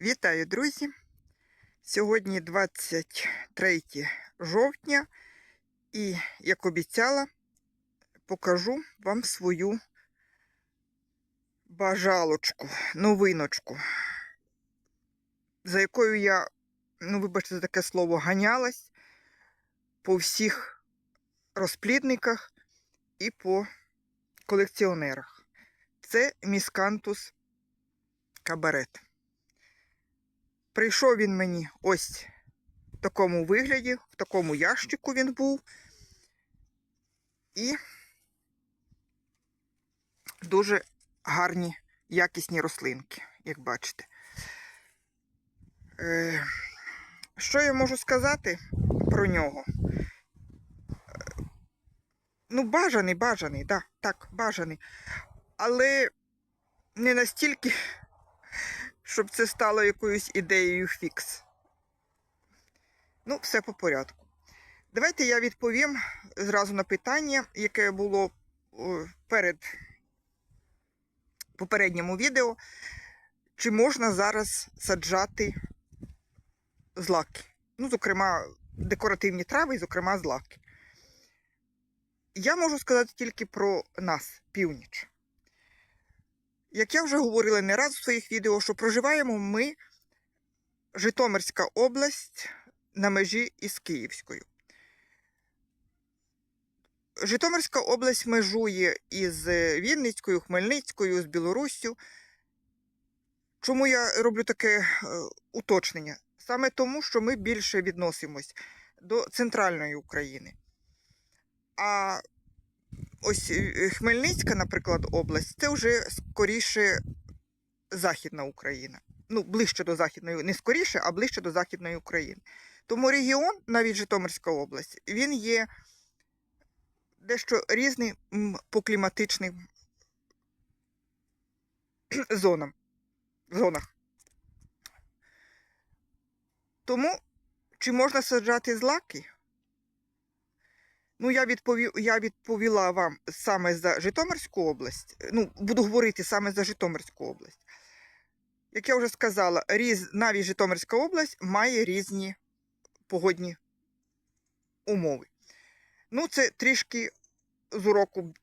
Вітаю, друзі! Сьогодні 23 жовтня, і, як обіцяла, покажу вам свою бажалочку, новиночку, за якою я, ну, вибачте за таке слово, ганялась по всіх розплідниках і по колекціонерах. Це міскантус кабарет. Прийшов він мені ось в такому вигляді, в такому ящику він був. І дуже гарні якісні рослинки, як бачите. Е, що я можу сказати про нього? Ну, бажаний, бажаний, да, так, бажаний. Але не настільки щоб це стало якоюсь ідеєю фікс. Ну, все по порядку. Давайте я відповім зразу на питання, яке було перед попередньому відео. Чи можна зараз саджати злаки? Ну, зокрема, декоративні трави, і, зокрема, злаки. Я можу сказати тільки про нас, північ. Як я вже говорила не раз у своїх відео, що проживаємо ми Житомирська область на межі із Київською. Житомирська область межує із Вінницькою, Хмельницькою, з Білоруссю. Чому я роблю таке е, уточнення? Саме тому, що ми більше відносимось до центральної України. А ось е, Хмельницька, наприклад, область, це вже скоріше Західна Україна. Ну, ближче до Західної, не скоріше, а ближче до Західної України. Тому регіон, навіть Житомирська область, він є дещо різний м, по кліматичним зонам. зонах. Тому, чи можна саджати злаки? Ну, я відповів, я відповіла вам саме за Житомирську область. Ну, буду говорити саме за Житомирську область. Як я вже сказала, різ, навіть Житомирська область має різні погодні умови. Ну, це трішки з уроку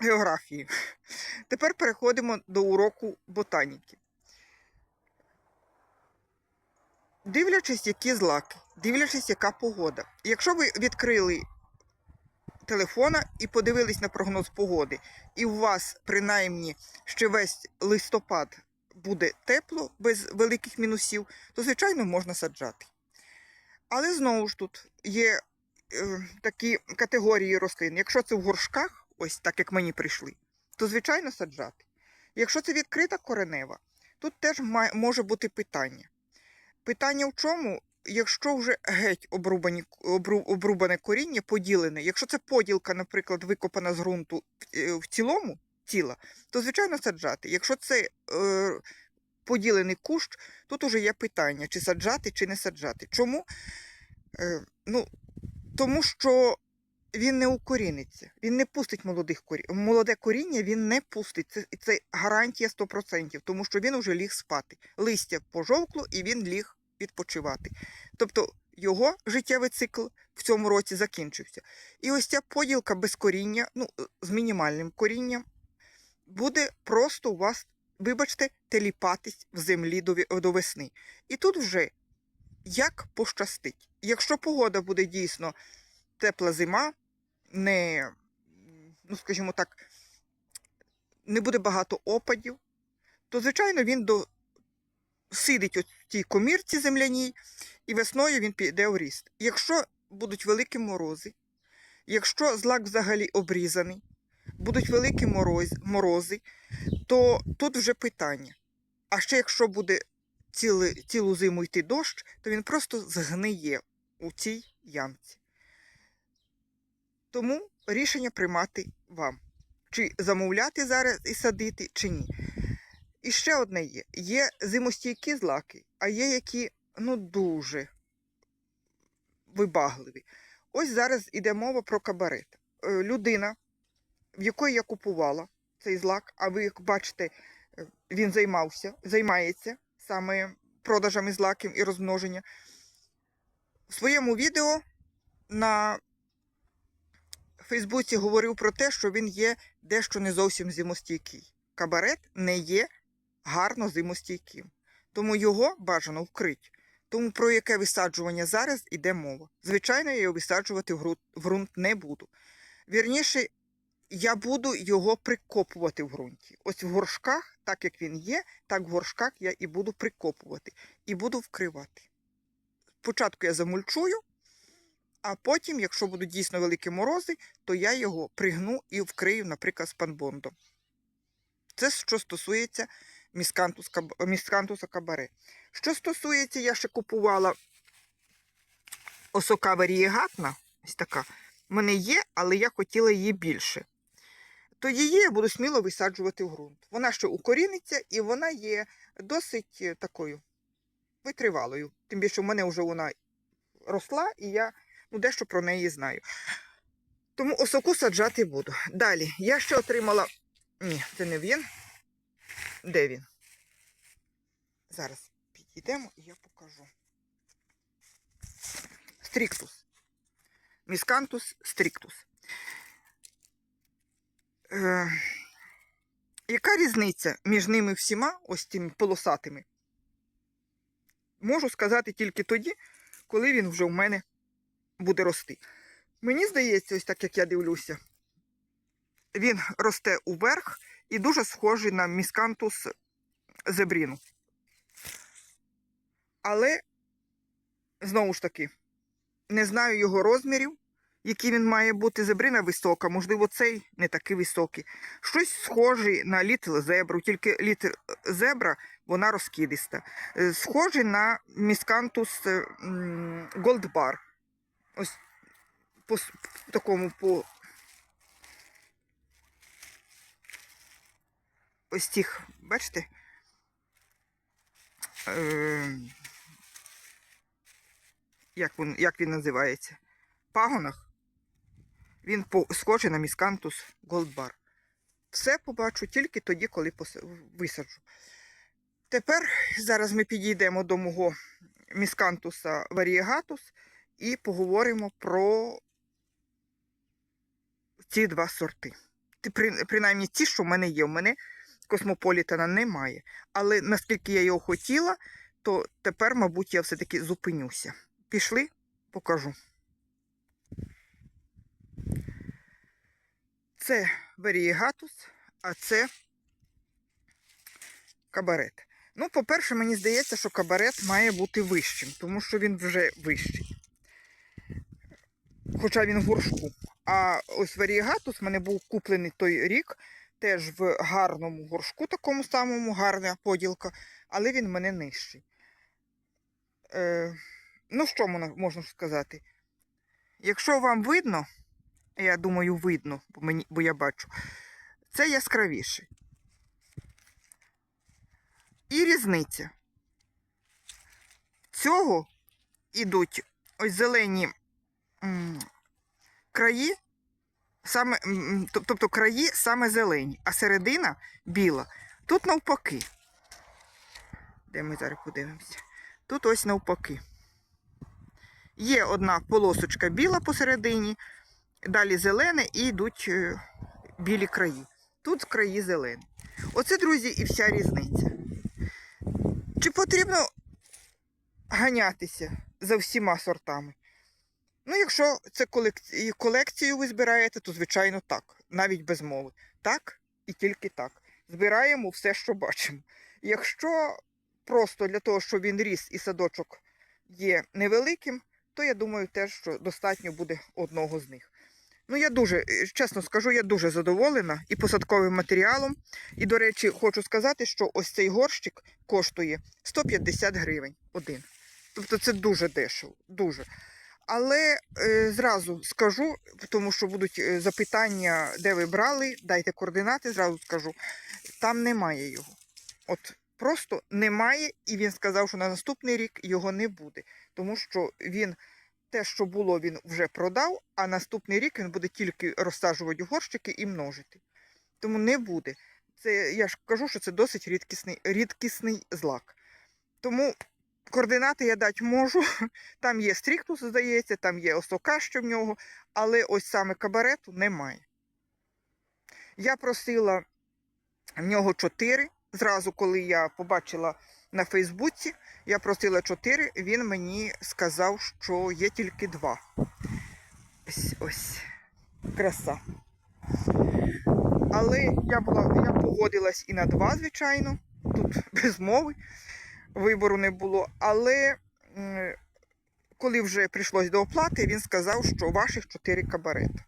географії. Тепер переходимо до уроку ботаніки. Дивлячись, які злаки, дивлячись, яка погода. Якщо ви відкрили телефона і подивились на прогноз погоди, і у вас принаймні ще весь листопад буде тепло, без великих мінусів, то, звичайно, можна саджати. Але знову ж тут є е, такі категорії рослин. Якщо це в горшках, ось так як мені прийшли, то, звичайно, саджати. Якщо це відкрита коренева, тут теж може бути питання. Питання в чому, якщо вже геть обрубані, обру, обрубане коріння, поділене, якщо це поділка, наприклад, викопана з ґрунту е, в цілому тіла, то звичайно саджати. Якщо це е, поділений кущ, тут уже є питання, чи саджати, чи не саджати. Чому? Е, ну, тому що він не укоріниться, він не пустить молодих корі... молоде коріння, він не пустить. Це, це гарантія 100%, тому що він вже ліг спати. Листя пожовкло і він ліг відпочивати. Тобто його життєвий цикл в цьому році закінчився. І ось ця поділка без коріння, ну, з мінімальним корінням, буде просто у вас, вибачте, теліпатись в землі до, весни. І тут вже як пощастить. Якщо погода буде дійсно тепла зима, не, ну, скажімо так, не буде багато опадів, то, звичайно, він до... сидить тій комірці земляній, і весною він піде у ріст. Якщо будуть великі морози, якщо злак взагалі обрізаний, будуть великі мороз, морози, то тут вже питання. А ще якщо буде ціле, цілу зиму йти дощ, то він просто згниє у цій ямці. Тому рішення приймати вам. Чи замовляти зараз і садити, чи ні. І ще одне є: є зимостійкі злаки, а є які ну дуже вибагливі. Ось зараз іде мова про кабарет. Е, Людина, в якої я купувала цей злак, а ви як бачите, е, він займався, займається саме продажами злаків і розмноження. В своєму відео на Фейсбуці говорив про те, що він є дещо не зовсім зимостійкий. Кабарет не є гарно зимостійким. Тому його бажано вкрити. Тому про яке висаджування зараз іде мова. Звичайно, я його висаджувати в ґрунт, не буду. Вірніше, я буду його прикопувати в ґрунті. Ось в горшках, так як він є, так в горшках я і буду прикопувати, і буду вкривати. Спочатку я замульчую, а потім, якщо будуть дійсно великі морози, то я його пригну і вкрию, наприклад, спанбондом. Це що стосується міскантуса кабаре. Що стосується, я ще купувала осока варієгатна, ось така. В мене є, але я хотіла її більше. То її я буду сміло висаджувати в ґрунт. Вона ще укоріниться і вона є досить е, такою витривалою. Тим більше в мене вже вона росла, і я ну, дещо про неї знаю. Тому осоку саджати буду. Далі, я ще отримала. Ні, це не він. Де він? Зараз підійдемо і я покажу. Стріктус. Міскантус стріктус. Е, яка різниця між ними всіма, ось тими полосатими? Можу сказати тільки тоді, коли він вже в мене буде рости. Мені здається, ось так як я дивлюся, він росте уверх і дуже схожий на міскантус зебріну. Але, знову ж таки, не знаю його розмірів, які він має бути. Зебрина висока, можливо, цей не такий високий. Щось схоже на літл зебру, тільки літл зебра вона розкидиста. Е, Схожий на міскантус голдбар. Ось по такому по ось тих, бачите? Е, як, він, як він називається? Пагонах. Він по, схожий на міскантус голдбар. Все побачу тільки тоді, коли висаджу. Тепер зараз ми підійдемо до мого міскантуса варієгатус і поговоримо про ці два сорти. Ти- при- Принаймні ті, що в мене є. У мене космополітана немає. Але наскільки я його хотіла, то тепер, мабуть, я все-таки зупинюся. Пішли, покажу. Це варієгатус, а це кабарет. Ну, по-перше, мені здається, що кабарет має бути вищим, тому що він вже вищий. Хоча він в горшку. А ось варієгатус в мене був куплений той рік, теж в гарному горшку, такому самому, гарна поділка, але він в мене нижчий. Е, ну, що можна сказати? Якщо вам видно, я думаю, видно, бо, мені, бо я бачу, це яскравіше. І різниця. Цього ідуть ось зелені м, краї, саме, тобто краї саме зелені, а середина біла. Тут навпаки. Де ми зараз подивимося? Тут ось навпаки. Є одна полосочка біла посередині, далі зелене і йдуть е, білі краї. Тут краї зелені. Оце, друзі, і вся різниця. Чи потрібно ганятися за всіма сортами? Ну, якщо це колекці- колекцію ви збираєте, то звичайно так, навіть без мови. Так і тільки так. Збираємо все, що бачимо. Якщо просто для того, щоб він ріс і садочок є невеликим, то я думаю теж, що достатньо буде одного з них. Ну, я дуже, е, чесно скажу, я дуже задоволена і посадковим матеріалом. І, до речі, хочу сказати, що ось цей горщик коштує 150 гривень один. Тобто це дуже дешево, дуже. Але е, зразу скажу, тому що будуть е, запитання, де ви брали, дайте координати, зразу скажу. Там немає його. От просто немає, і він сказав, що на наступний рік його не буде. Тому що він те, що було, він вже продав, а наступний рік він буде тільки розсаджувати горщики і множити. Тому не буде. Це я ж кажу, що це досить рідкісний, рідкісний злак. Тому координати я дати можу. Там є стріктус, здається, там є осока, що в нього, але ось саме кабарету немає. Я просила в нього 4. Зразу, коли я побачила на Фейсбуці, я просила 4, він мені сказав, що є тільки 2. Ось ось краса. Але я була, я погодилась і на 2, звичайно. Тут без мови вибору не було. Але коли вже прийшлось до оплати, він сказав, що ваших 4 кабарета.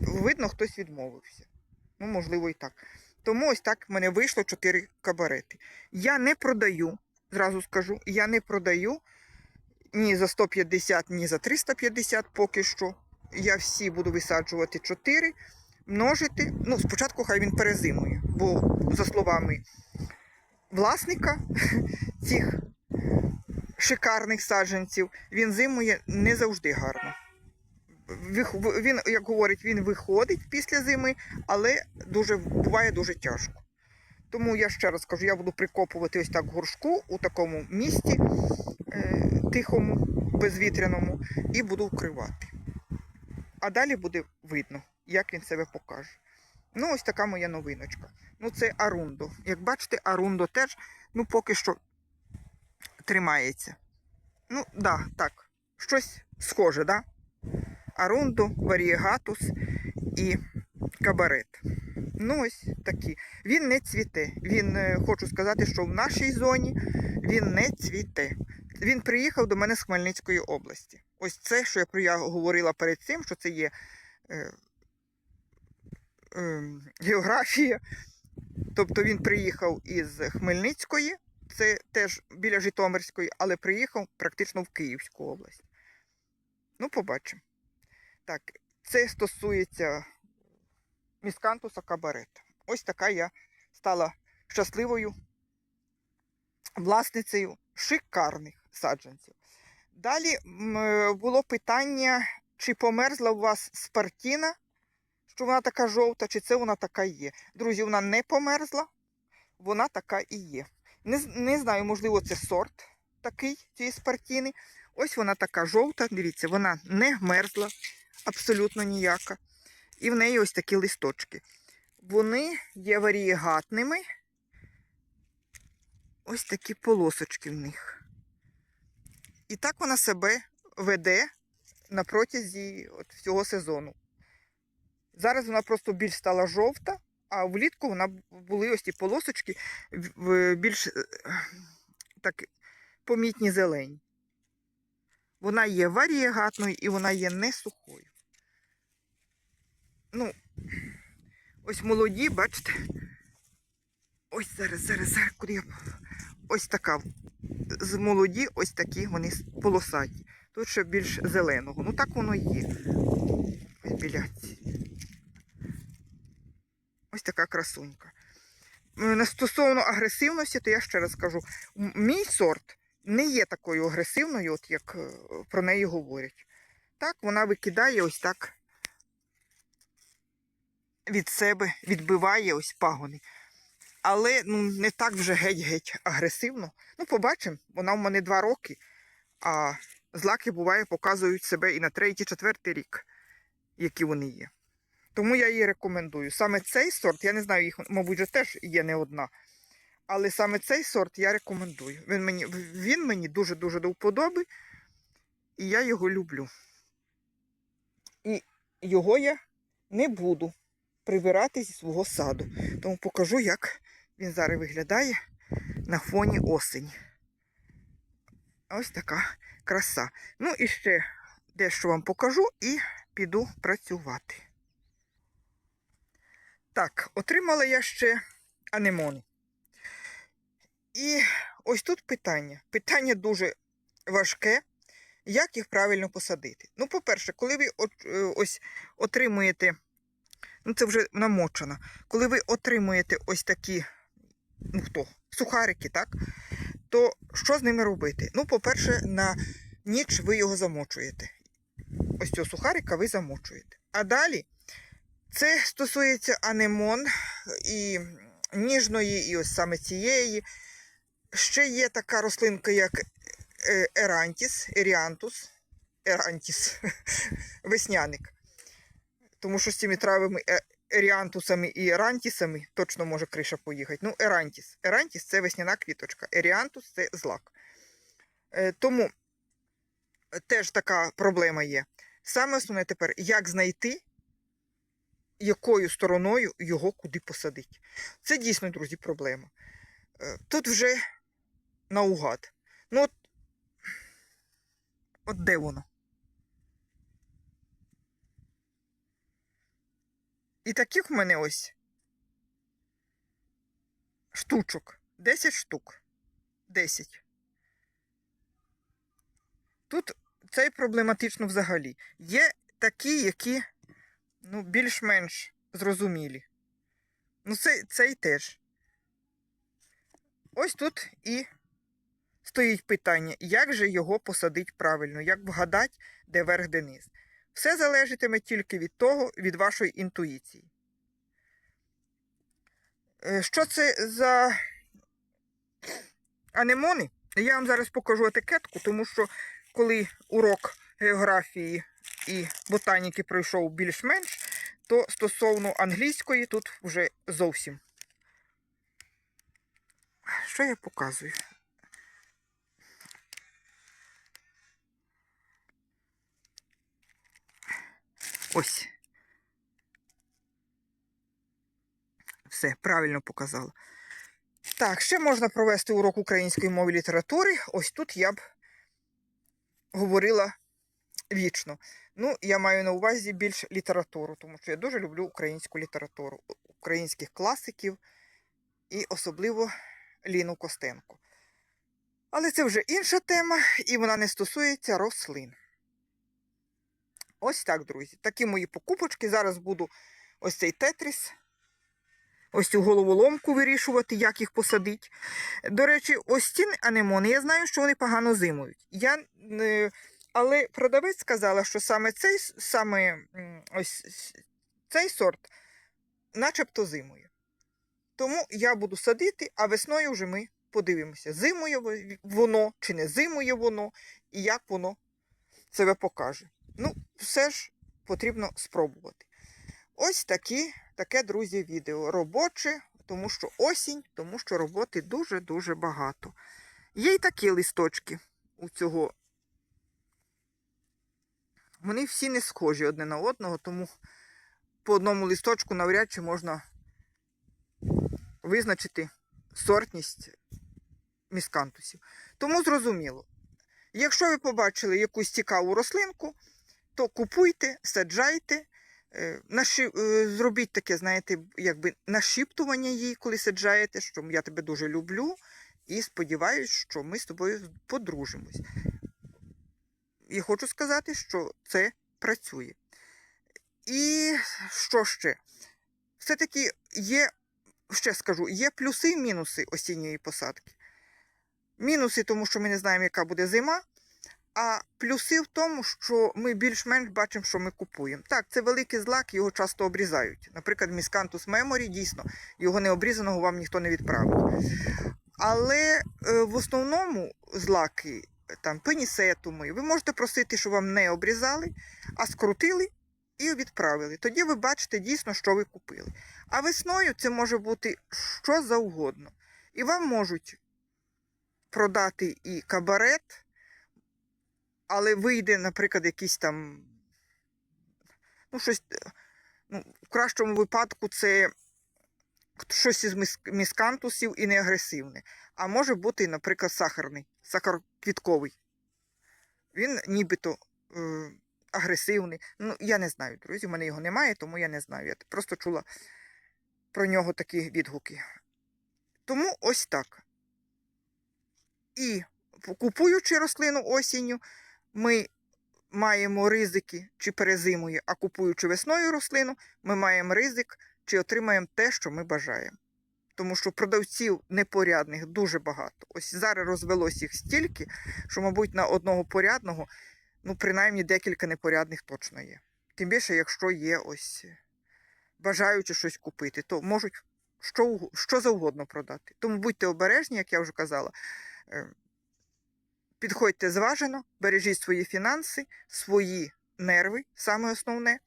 Видно, хтось відмовився. Ну, можливо, і так. Тому ось так в мене вийшло 4 кабарети. Я не продаю, зразу скажу, я не продаю ні за 150, ні за 350 поки що. Я всі буду висаджувати 4, множити. Ну, спочатку хай він перезимує, бо, за словами власника цих шикарних саджанців, він зимує не завжди гарно. Він, як говорить, він виходить після зими, але дуже буває дуже тяжко. Тому я ще раз кажу, я буду прикопувати ось так горшку у такому місці е, тихому, безвітряному, і буду вкривати. А далі буде видно, як він себе покаже. Ну, ось така моя новиночка. Ну, це Арундо. Як бачите, Арундо теж ну, поки що тримається. Ну, да, так, щось схоже, да? Арундо, варієгатус і кабарет. Ну, ось такі. Він не цвіте. Він, е, хочу сказати, що в нашій зоні він не цвіте. Він приїхав до мене з Хмельницької області. Ось це, що я, про- я говорила перед цим, що це є е, географія. Тобто він приїхав із Хмельницької, це теж біля Житомирської, але приїхав практично в Київську область. Ну, побачимо. Так, це стосується міскантуса кабарета. Ось така я стала щасливою власницею шикарних саджанців. Далі е, було питання, чи померзла у вас спартіна, що вона така жовта, чи це вона така є. Друзі, вона не померзла, вона така і є. Не, не знаю, можливо, це сорт такий цієї спартіни. Ось вона така жовта, дивіться, вона не мерзла, абсолютно ніяка. І в неї ось такі листочки. Вони є варієгатними. Ось такі полосочки в них. І так вона себе веде на протязі от всього сезону. Зараз вона просто більш стала жовта, а влітку вона були ось ті полосочки більш е, так помітні зелені. Вона є варієгатною і вона є не сухою. Ну, ось молоді, бачите. Ось зараз, зараз, зараз, куди я. Ось така. З молоді, ось такі вони полосаті. Тут ще більш зеленого. Ну так воно є. Біляці. Ось така красунька. Е, Стосовно агресивності, то я ще раз кажу: мій сорт не є такою агресивною, от як е, про неї говорять. Так, вона викидає ось так від себе, відбиває ось пагони. Але ну, не так вже геть-геть агресивно. Ну, побачимо, вона в мене два роки, а злаки буває показують себе і на третій, четвертий рік, які вони є. Тому я її рекомендую. Саме цей сорт, я не знаю, їх, мабуть, вже теж є не одна. Але саме цей сорт я рекомендую. Він мені, він мені дуже-дуже до вподоби, і я його люблю. І його я не буду прибирати зі свого саду. Тому покажу, як він зараз виглядає на фоні осені. Ось така краса. Ну і ще дещо вам покажу і піду працювати. Так, отримала я ще анемони. І ось тут питання. Питання дуже важке. Як їх правильно посадити? Ну, по-перше, коли ви е, ось отримуєте, ну це вже намочено, коли ви отримуєте ось такі, ну хто, сухарики, так? То що з ними робити? Ну, по-перше, на ніч ви його замочуєте. Ось цього сухарика ви замочуєте. А далі це стосується анемон і ніжної, і ось саме цієї. Ще є така рослинка, як е, ерантіс, еріантус, ерантіс, весняник. Тому що з цими травами е- еріантусами і ерантісами точно може криша поїхати. Ну, ерантіс. Ерантіс це весняна квіточка, еріантус це злак. Е, Тому теж така проблема є. Саме основне тепер, як знайти, якою стороною його куди посадити. Це дійсно, друзі, проблема. Е, Тут вже наугад. Ну, от, от де воно? І таких в мене ось штучок. 10 штук. 10. Тут це проблематично взагалі. Є такі, які ну, більш-менш зрозумілі. Ну, це, цей теж. Ось тут і стоїть питання, як же його посадити правильно, як вгадати, де верх, де низ. Все залежатиме тільки від того, від вашої інтуїції. Е, Що це за анемони? Я вам зараз покажу етикетку, тому що коли урок географії і ботаніки пройшов більш-менш, то стосовно англійської тут вже зовсім. Що я показую? Ось. Все, правильно показала. Так, ще можна провести урок української мови і літератури. Ось тут я б говорила вічно. Ну, я маю на увазі більш літературу, тому що я дуже люблю українську літературу, українських класиків і особливо Ліну Костенко. Але це вже інша тема, і вона не стосується рослин. Ось так, друзі. Такі мої покупочки. Зараз буду ось цей тетріс, ось цю головоломку вирішувати, як їх посадити. До речі, ось ці анемони, я знаю, що вони погано зимують. Я, е, але продавець сказала, що саме цей, саме, ось цей сорт начебто зимує. Тому я буду садити, а весною вже ми подивимося, зимує воно чи не зимує воно, і як воно себе покаже. Ну, все ж потрібно спробувати. Ось такі, таке, друзі, відео. Робоче, тому що осінь, тому що роботи дуже-дуже багато. Є й такі листочки у цього. Вони всі не схожі одне на одного, тому по одному листочку навряд чи можна визначити сортність міскантусів. Тому зрозуміло, якщо ви побачили якусь цікаву рослинку, то купуйте, саджайте, е, е, зробіть таке, знаєте, якби нашіптування їй, коли саджаєте, що я тебе дуже люблю, і сподіваюся, що ми з тобою подружимось. І хочу сказати, що це працює. І що ще? Все-таки є, ще скажу, є плюси і мінуси осінньої посадки. Мінуси, тому що ми не знаємо, яка буде зима. А плюси в тому, що ми більш-менш бачимо, що ми купуємо. Так, це великий злак, його часто обрізають. Наприклад, міскантус меморі, дійсно, його не обрізаного вам ніхто не відправить. Але е, в основному злаки, там пенісетуми, ви можете просити, щоб вам не обрізали, а скрутили і відправили. Тоді ви бачите дійсно, що ви купили. А весною це може бути що завгодно. І вам можуть продати і кабарет але вийде, наприклад, якийсь там, ну, щось, ну, в кращому випадку це щось із міскантусів і не агресивне. А може бути, наприклад, сахарний, сахарквітковий. Він нібито е, агресивний. Ну, я не знаю, друзі, в мене його немає, тому я не знаю. Я просто чула про нього такі відгуки. Тому ось так. І купуючи рослину осінню, ми маємо ризики, чи перезимує, а купуючи весною рослину, ми маємо ризик, чи отримаємо те, що ми бажаємо. Тому що продавців непорядних дуже багато. Ось зараз розвелось їх стільки, що, мабуть, на одного порядного, ну, принаймні декілька непорядних точно є. Тим більше, якщо є ось бажаючи щось купити, то можуть що, що завгодно продати. Тому будьте обережні, як я вже казала. Е, Підходьте зважено, бережіть свої фінанси, свої нерви, саме основне.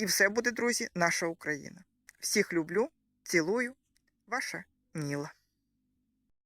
І все буде, друзі, наша Україна. Всіх люблю, цілую, ваша Ніла.